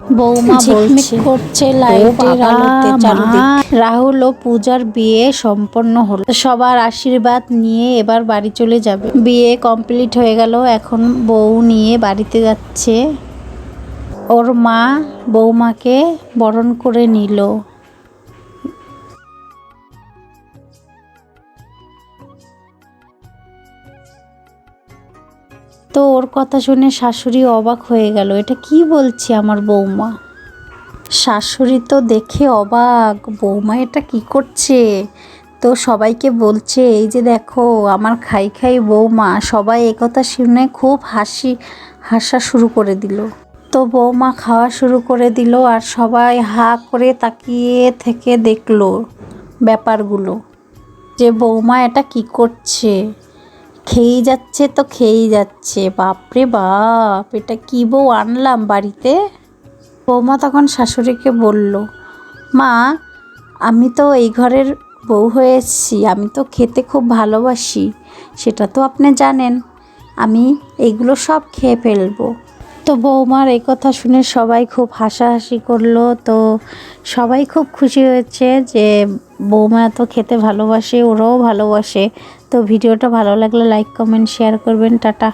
বৌমা বলছে করছে লাইটের আলোতে মা। রাহুল ও পূজার বিয়ে সম্পন্ন হলো। সবার আশীর্বাদ নিয়ে এবার বাড়ি চলে যাবে। বিয়ে কমপ্লিট হয়ে গেল এখন বউ নিয়ে বাড়িতে যাচ্ছে। ওর মা বৌমাকে বরণ করে নিল। তো ওর কথা শুনে শাশুড়ি অবাক হয়ে গেল। এটা কি বলছে আমার বৌমা? শাশুড়ি তো দেখে অবাক, বৌমা এটা কি করছে? তো সবাইকে বলছে, এই যে দেখো, আমার খাই খাই বৌমা। সবাই একথা শুনে খুব হাসি, হাসা শুরু করে দিল। তো বৌমা খাওয়া শুরু করে দিল আর সবাই হা করে তাকিয়ে থেকে দেখল ব্যাপারগুলো, যে বৌমা এটা কি করছে। খেয়েই যাচ্ছে তো খেয়েই যাচ্ছে। বাপরে বাপ, এটা কি বউ আনলাম বাড়িতে? বৌমা তখন শাশুড়িকে বলল, মা, আমি তো এই ঘরের বউ হয়ে এসেছি, আমি তো খেতে খুব ভালোবাসি, সেটা তো আপনি জানেন, আমি এইগুলো সব খেয়ে ফেলব। তো বৌমার এই কথা শুনে সবাই খুব হাসাহাসি করল। তো সবাই খুব খুশি হয়েছে যে বৌমা এত খেতে ভালোবাসে, ওরাও ভালোবাসে। তো ভিডিওটা ভালো লাগলে লাইক কমেন্ট শেয়ার করবেন, টাটা।